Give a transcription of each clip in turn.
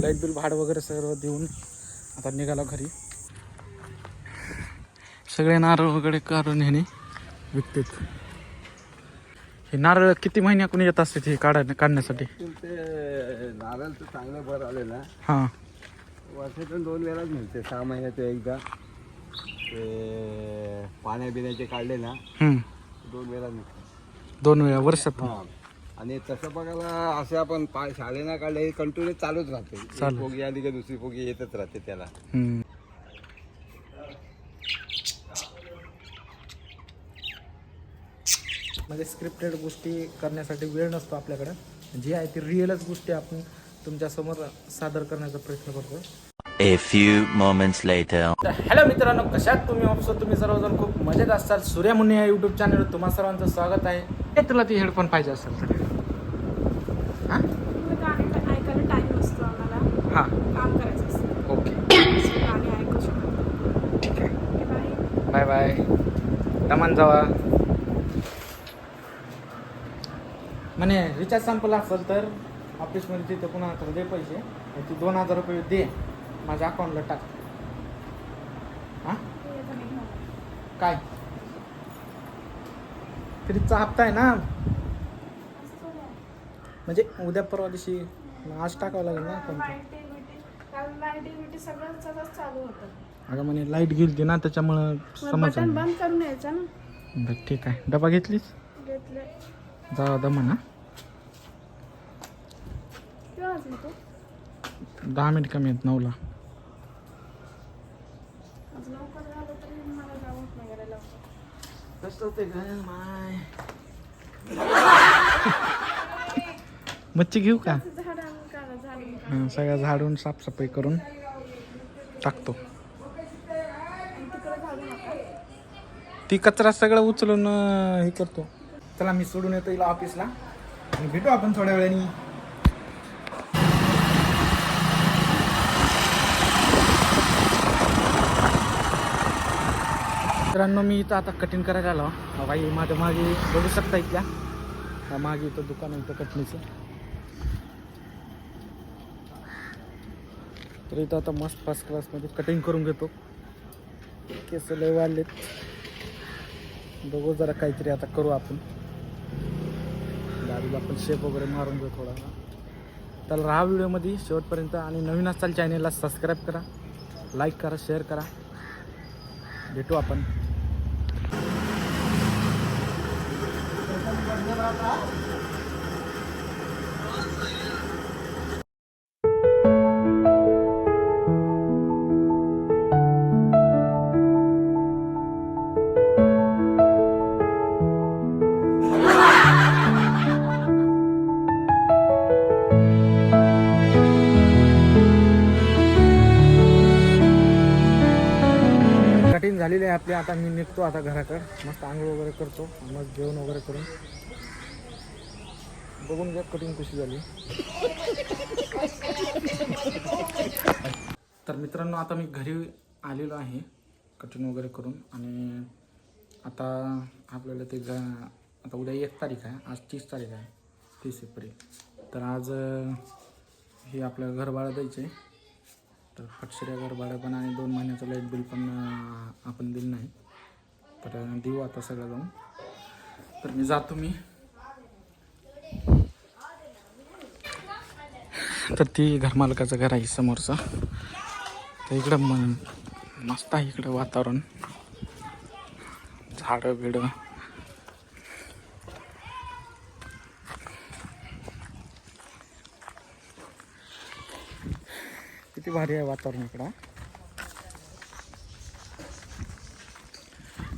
Light bill भाडं वगैरे सर्व देऊन आता निघाला घरी. सगळे नारळ वगैरे काढून ह्याने विकतात. हे नारळ किती महिन्याकडून येत असते हे काढा काढण्यासाठी? ते नारळ तर चांगलं बरं आले ना हां. वर्षातून दोन वेळाच मिळते सहा महिन्यात एकदा. ते पाण्या बिण्याचे काढले ना हम्म. दोन वेळा मिळते. दोन वेळा वर्षात आणि तसं बघायला असे आपण पा शाळेना काढले कंटिन्यू चालूच राहते. एक. पोगी आली की दुसरी पोगी येतच राहते त्याला. हम्म. म्हणजे स्क्रिप्टेड गोष्टी करण्यासाठी वेळ नसतो आपल्याकडं. जी आहे ती रिअलच गोष्टी आपण तुमच्यासमोर सादर करण्याचा प्रयत्न करतो. A few moments later. तर हॅलो मित्रांनो कशात तुम्ही? ऑप्सो तुम्ही सर्वजण खूप मजेत असतात सूर्या मुन्नी या यूट्यूब चॅनलवर तुम्हा सर्वांचं स्वागत आहे. हे तुला ती हेडफोन पाहिजे असेल तर हां गाणे ऐकायला टाइम नसतो आम्हाला हां काम करायचं असतं ओके गाणे ऐकू शकतो ठीक आहे बाय दमन जावा. म्हणे रिचार्ज संपला असेल तर ऑफिसमध्ये तिथं पुन्हा तर दे पैसे. तू दोन हजार रुपये दे. माझ्या अकाउंटला टाक. हां? काय? फ्रीजचा हप्ता आहे ना? म्हणजे उद्या परवा दिवशी आज टाकावं लागेल ना पण लाइट सगळं सगळं चालू होतं. अगं म्हणे लाइट गेली ना त्याच्यामुळं समज बटन बंद करून यायचं ना? बरं ठीक आहे. डबा घेतलीस? घेतले. जा किंवा वाजले तू. दहा मिनिट कमी आहेत नऊला. आज लवकर झालं तरी मला जावंच नाही करायला लवकर कसं होते माय. मच्छी घेऊ का? सगळ्या झाडून साफसफाई करून टाकतो. ती कचरा सगळं उचलून हे करतो. चला मी सोडून येतो हिला ऑफिसला आणि भेटू आपण थोड्या वेळाने. मित्रांनो मी इथं आता कटिंग करायला आलो. बाई माझ्या मागे बघू शकता इथल्या. मागे इथं दुकान आहे इथं कटणीचं तर इथं आता मस्त फर्स्ट क्लासमध्ये कटिंग करून घेतो. केस लय वाढलेत. बघू जरा काहीतरी आता करू आपण. गाडीला आपण शेप वगैरे मारून घेऊ थोडा. तर राहा व्हिडिओमध्ये शेवटपर्यंत आणि नवीन असाल चॅनेलला सबस्क्राईब करा लाईक करा शेअर करा. भेटू आपण. आपली आता मी निघतो आता घराकडे. मस्त आंघोळ वगैरे करतो मस्त जेवण वगैरे करून. बघून घ्या कटिंग कशी झाली. तर मित्रांनो आता मी घरी आलेलो आहे कटिंग वगैरे करून. आणि आता आपल्याला ते ग आता उद्या एक तारीख आहे आज तीस तारीख आहे तीस एप्रिल. तर आज हे आपल्याला घर द्यायचं आहे तर फटशिऱ्या घर भाडं पण आणि दोन महिन्याचं लाइट बिल पण आपण दिलं नाही. तर देऊ आता सगळं जाऊन. तर मी जातो मी. तर ती घरमालकाचं घर आहे समोरचं. तर इकडं मस्त आहे इकडं वातावरण. झाडं बिडं किती भारी आहे वातावरण इकडं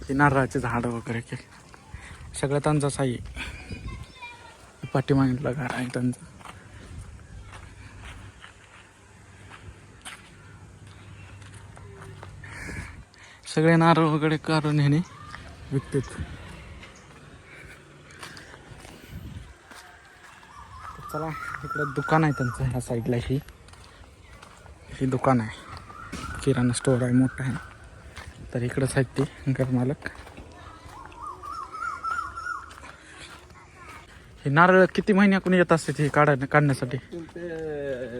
ते नारळाचे झाडं वगैरे के सगळं त्यांचा साई पाठीमागलं घर आहे त्यांचं. सगळे नारळ वगैरे काढून ह्याने विकतात. चला इकडं दुकान आहे त्यांचं ह्या साईडला ही. ही दुकान आहे. किराणा स्टोअर आहे मोठं आहे. तर इकडंच आहेत ते घर मालक. हे नारळ किती महिन्याकडून येत असते ते काढ काढण्यासाठी?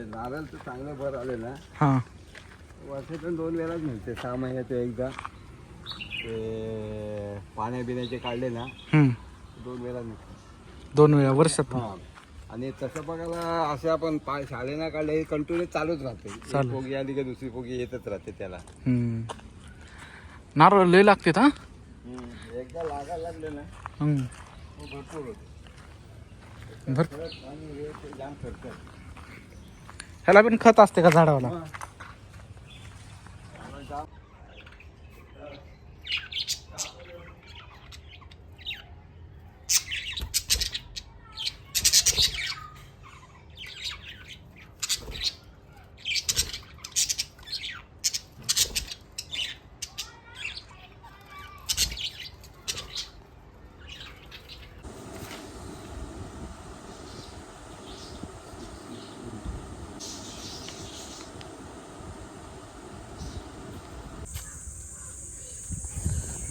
नारळ तर चांगलं बरं आले ना हां. वर्षातून दोन वेळाच मिळते सहा महिन्यात एकदा. ते पाण्या बिण्याचे काढले ना. दोन वेळा मिळते. दोन वेळा वर्षात हा. आणि तसं बघायला असे आपण पा शाळेना काढले कंटिन्यू चालूच राहते. एक चालू. पोगी आली की दुसरी पोगी येतच राहते त्याला. हम्म. नारळ लय लागते हा एकदा लागायला लागले ना हम्म. मग भरपूर होते. भर खरंच आणि हे ते जाम खर्च. ह्याला पण खत असते का झाडावाला?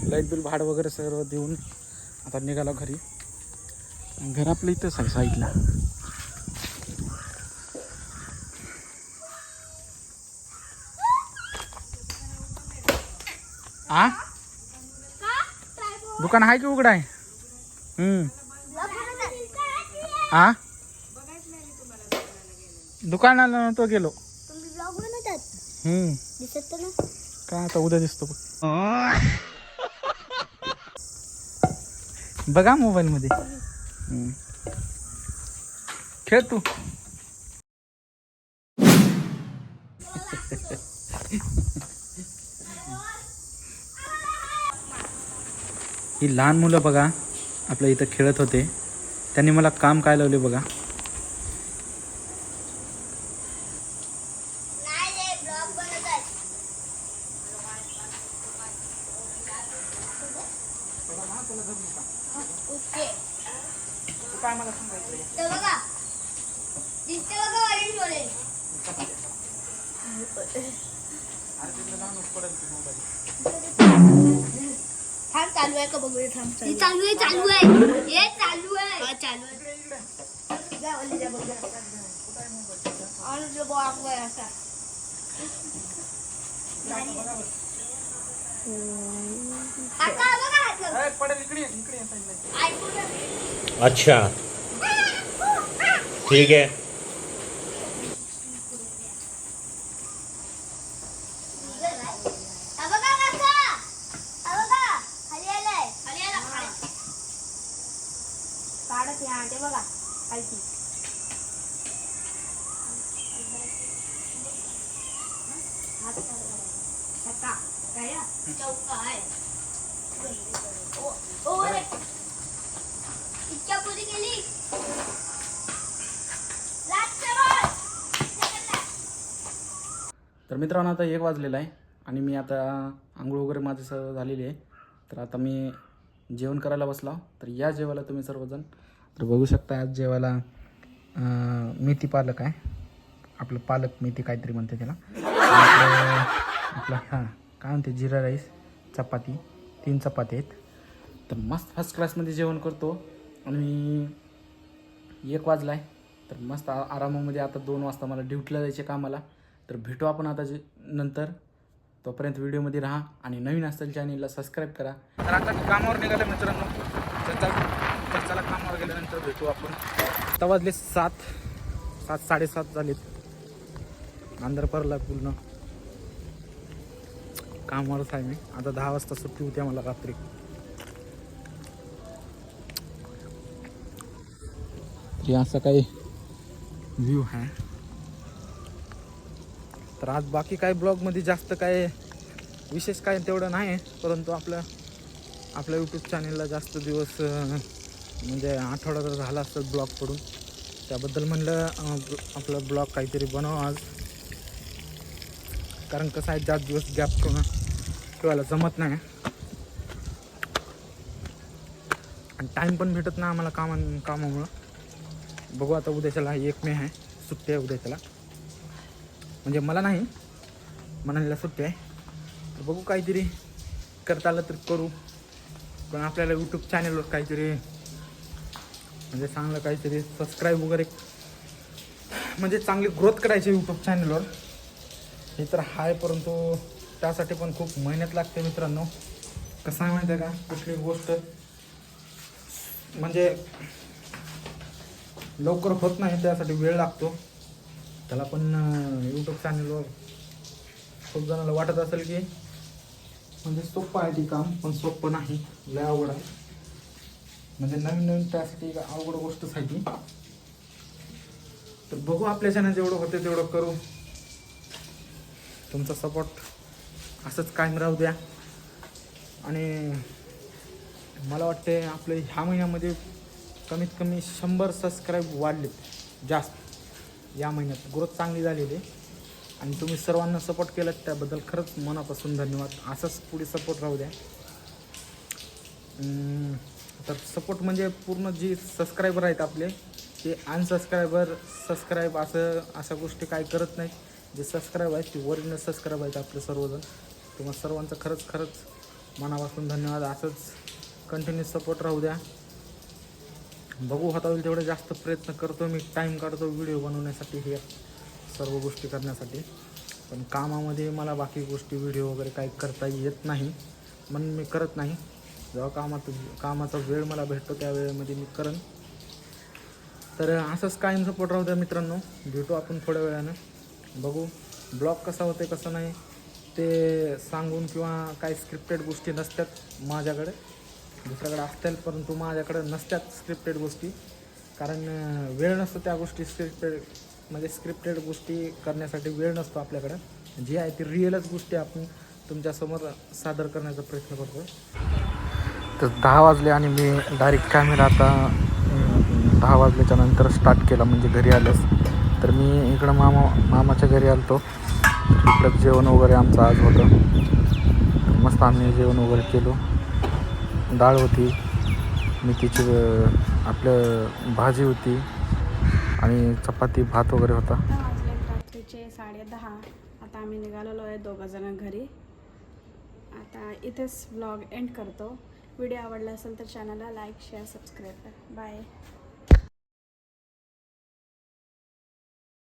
लाइट बिल भाडं वगैरे सर्व देऊन आता निघाला घरी. घर आपलं इथंच आहे साईडला. आ? दुकान आहे की उघड आहे? दुकानाला तो गेलो. हम्म. दिसत तर ना? काय आता उद्या दिसतो बघ. बघा मोबाईल मध्ये. हम्म. खेळ तू. ही लहान मुलं बघा आपल्या इथं खेळत होते. त्यांनी मला काम काय लावले बघा. ओके काय मला सांगायचं तर बघा दिसते बघा ऑरेंज ऑरेंज थांब चालू आहे का बघूया थांब चालू आहे चालू आहे हे चालू आहे हा चालू आहे अच्छा. ठीक है हा बघा काका. हा बघा. खाली आलाय. खाली आला, खाली. काढत या ते बघा खालची चक्का. काय हा? चौका आहे. ओ, ओ, रे. इच्छा पुरी केली लास्ट बॉल. तर मित्रांनो आता एक वाजलेला आहे आणि मी आता आंघोळ वगैरे माझं सर्व झालेली आहे. तर आता मी जेवण करायला बसला. तर या जेवायला तुम्ही सर्वजण. तर बघू शकता आज जेवायला मेथी पालक आहे. आपलं पालक मेथी काहीतरी म्हणते त्याला. आपलं हां काय म्हणते जिरा राईस चपाती तीन चपाती आहेत. तर मस्त फर्स्ट क्लासमध्ये जेवण करतो. आणि एक वाजला आहे तर मस्त आरामामध्ये आता दोन वाजता मला ड्युटीला जायचे कामाला. तर भेटू आपण आता जे नंतर. तोपर्यंत व्हिडिओमध्ये राहा आणि नवीन असेल चॅनेलला सबस्क्राईब करा. तर आता कामावर निघाले मित्रांनो. चर्चाला कामावर गेल्यानंतर भेटू आपण. आता वाजले सात. सात साडेसात झालेत. अंधार परला पूर्ण. कामावरच आहे मी. आता दहा वाजता सुट्टी होती मला रात्री. असं काही व्ह्यू आहे. तर आज बाकी काय ब्लॉगमध्ये जास्त काय विशेष काय तेवढं नाही परंतु आपलं आपल्या यूट्यूब चॅनेलला जास्त दिवस म्हणजे आठवडा जर झाला असतं ब्लॉग पडून त्याबद्दल म्हणलं आपलं ब्लॉग काहीतरी बनव आज. कारण कसं आहे जास्त दिवस गॅप ठेवणं ठेवायला जमत नाही. आणि टाईम पण भेटत नाही आम्हाला कामा कामामुळं. बघू आता उद्याच्याला एक मे आहे सुट्टी आहे उद्याच्याला. म्हणजे मला नाही. मनालीला सुट्टी आहे. तर बघू काहीतरी करता आलं तर करू. पण आपल्याला यूट्यूब चॅनलवर काहीतरी म्हणजे चांगलं काहीतरी सबस्क्राईब वगैरे म्हणजे चांगली ग्रोथ करायची यूट्यूब चॅनलवर हे तर आहे परंतु त्यासाठी पण खूप मेहनत लागते मित्रांनो. कसं आहे माहिती आहे का? कुठली गोष्ट म्हणजे लवकर होत नाही त्यासाठी वेळ लागतो. त्याला पण यूट्यूब चॅनलवर खूप जणांना वाटत असेल की म्हणजे सोपं आहे ती काम पण सोपं नाही. लय अवघड आहे. म्हणजे नवीन नवीन त्यासाठी एक अवघड गोष्टच आहे ती. तर बघू आपल्या चॅनल जेवढं होते तेवढं करू. तुमचा सपोर्ट असंच कायम राहू द्या. आणि मला वाटते आपले ह्या महिन्यामध्ये कमीत कमी शंभर सबस्क्राईब वाढलेत. जास्त. या महिन्यात. ग्रोथ चांगली झालेली आहे. आणि तुम्ही सर्वांना सपोर्ट केलात त्याबद्दल खरंच मनापासून धन्यवाद. असंच पुढे सपोर्ट राहू द्या. तर सपोर्ट म्हणजे पूर्ण जी सबस्क्रायबर आहेत आपले ते अनसबस्क्रायबर सबस्क्राईब असं अशा गोष्टी काय करत नाहीत. जे सबस्क्राईब आहेत ते ओरिजिनल सबस्क्राईब आहेत आपले सर्वजण. तुम्हाला सर्वांचं खरंच खरंच मनापासून धन्यवाद. असंच कंटिन्यू सपोर्ट राहू द्या. बघू होता होईल तेवढे जास्त प्रयत्न करतो मी टाईम काढतो व्हिडिओ बनवण्यासाठी हे सर्व गोष्टी करण्यासाठी. पण कामामध्ये मला बाकी गोष्टी व्हिडिओ वगैरे काही करता येत नाही. म्हणून मी करत नाही. जेव्हा कामात कामाचा वेळ मला भेटतो त्या वेळेमध्ये मी करेन. तर असंच कायम सपोर्ट राहू द्या मित्रांनो. भेटू आपण थोड्या वेळानं. बघू ब्लॉग कसा होते कसं नाही ते सांगून किंवा काही स्क्रिप्टेड गोष्टी नसतात माझ्याकडे. दुसऱ्याकडे असतील परंतु माझ्याकडे नसत्यात स्क्रिप्टेड गोष्टी. कारण वेळ नसतो त्या गोष्टी स्क्रिप्टेड म्हणजे स्क्रिप्टेड गोष्टी करण्यासाठी वेळ नसतो आपल्याकडं. जी आहे ती रिअलच गोष्टी आपण तुमच्यासमोर सादर करण्याचा प्रयत्न करतो तर दहा वाजले आणि मी डायरेक्ट कॅमेरा आता दहा वाजल्याच्या नंतर स्टार्ट केला म्हणजे घरी आल्यास तर मी इकडं मामा मामाच्या घरी आलतो. इकडं जेवण वगैरे आमचं आज होतं. मस्त आम्ही जेवण वगैरे केलो. डाळ होती मेथीची आपलं भाजी होती आणि चपाती भात वगैरे होता. रात्रीचे साडे दहा. आता आम्ही निघालेलो आहे दोघं जण घरी. आता इथेच ब्लॉग एंड करतो. व्हिडिओ आवडला असेल तर चॅनलला लाईक शेअर सबस्क्राईब बाय